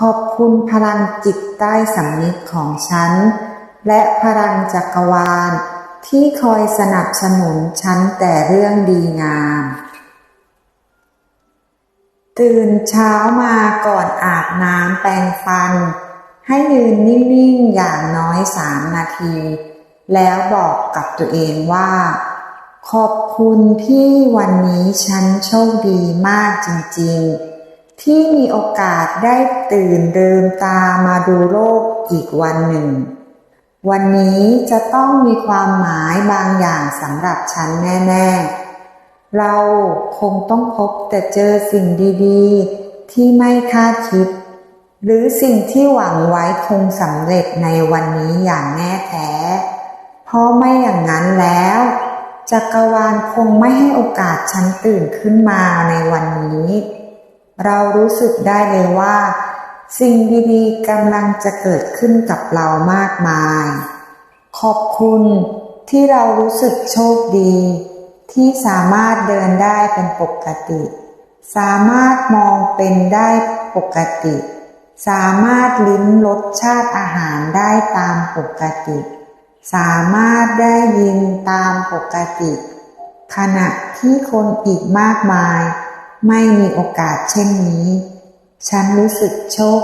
ขอบคุณพลังจิตใต้สำนึกของฉัน และพลังจักรวาล ที่คอยสนับสนุนฉันแต่เรื่องดีงาม ตื่นเช้ามาก่อนอาบน้ำแปรงฟัน ให้ยืนนิ่งๆอย่างน้อยสามนาที แล้วบอกกับตัวเองว่า ขอบคุณที่วันนี้ฉันโชคดีมากจริงๆ ที่มีโอกาสได้ตื่นเดิมตามาดูโลกอีกวันหนึ่ง วันนี้จะต้องมีความหมายบางอย่างสำหรับฉันแน่ๆ เราคงต้องพบแต่เจอสิ่งดีๆ ที่ไม่คาดคิด หรือสิ่งที่หวังไว้คงสำเร็จในวันนี้อย่างแน่แท้ เพราะไม่อย่างนั้นแล้วจักรวาลคงไม่ให้โอกาสฉันตื่นขึ้นมาในวันนี้ เรารู้สึกได้เลยว่า สิ่งดีๆกำลังจะเกิดขึ้นกับเรามากมาย ขอบคุณที่เรารู้สึกโชคดี ที่สามารถเดินได้เป็นปกติ สามารถมองเป็นได้ปกติ สามารถลิ้มรสชาติอาหารได้ตามปกติ สามารถได้ยินตามปกติ ขณะที่คนอีกมากมาย ไม่มีโอกาสเช่นนี้ ฉันรู้สึกโชค